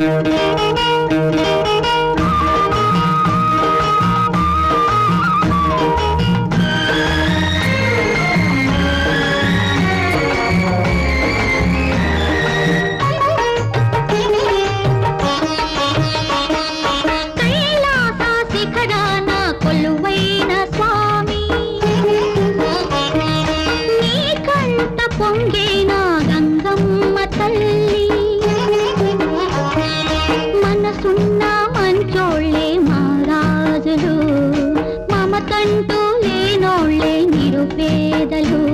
you. సున్నా మంచోళ్ళే మహారాజులు. మమకంటూ లేనోళ్ళే నిరుపేదలు.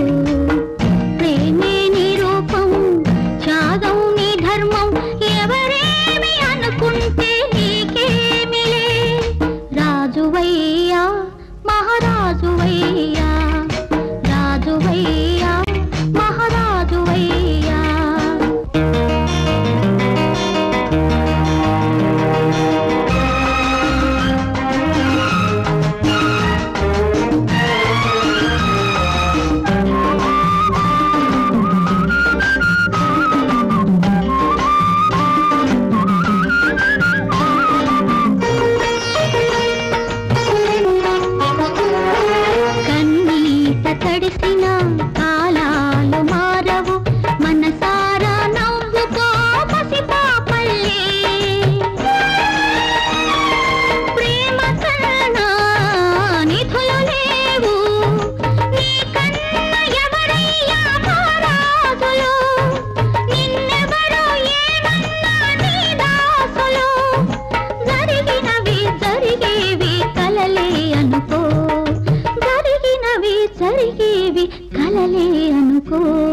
Oh.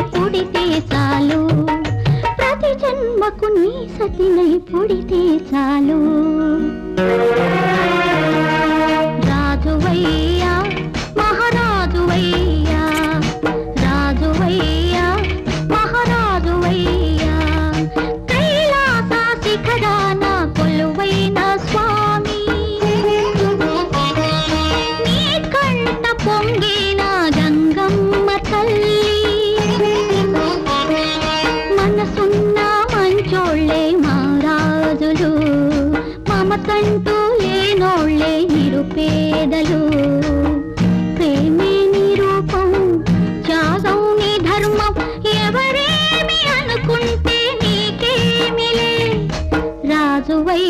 పుడితే చాలు. ప్రతి జన్మకు నీ సతినై పుడితే చాలు. పేదలు పేదలు. ప్రేమే రూపం త్యాగం నీ ధర్మం. ఎవరేమి అనుకుంటే నీకేమిలే? రాజువై